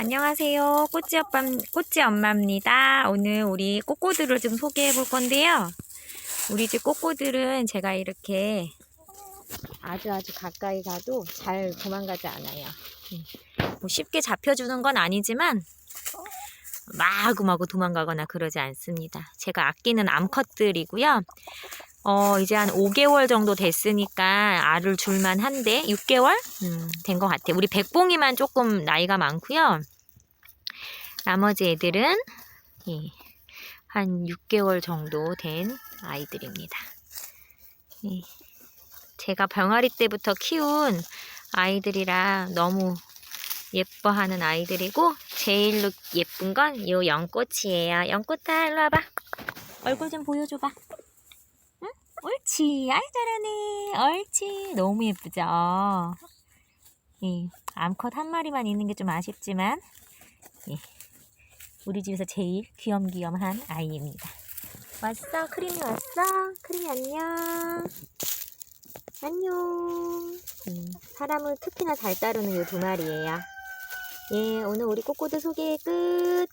안녕하세요. 꼬찌 오빠, 꼬찌 엄마입니다. 오늘 우리 꼬꼬들을 좀 소개해 볼 건데요. 우리 집 꼬꼬들은 제가 이렇게 아주 아주 가까이 가도 잘 도망가지 않아요. 음, 뭐 쉽게 잡혀주는 건 아니지만 마구마구 도망가거나 그러지 않습니다. 제가 아끼는 암컷들이고요. 어, 이제 한 5개월 정도 됐으니까 알을 줄만 한데, 6개월? 음, 된 것 같아요. 우리 백봉이만 조금 나이가 많고요. 나머지 애들은, 예, 한 6개월 정도 된 아이들입니다. 예, 제가 병아리 때부터 키운 아이들이라 너무 예뻐하는 아이들이고, 제일로 예쁜 건요 연꽃이에요. 연꽃아, 일로 와봐. 얼굴 좀 보여줘봐. 옳지. 아이 잘하네. 옳지. 너무 예쁘죠? 예, 암컷 한 마리만 있는 게 좀 아쉽지만 예, 우리 집에서 제일 귀염귀염한 아이입니다. 왔어? 크림이 왔어? 크림이 안녕. 안녕. 음, 사람을 특히나 잘 따르는 이 두 마리예요. 예, 오늘 우리 꼬꼬드 소개 끝.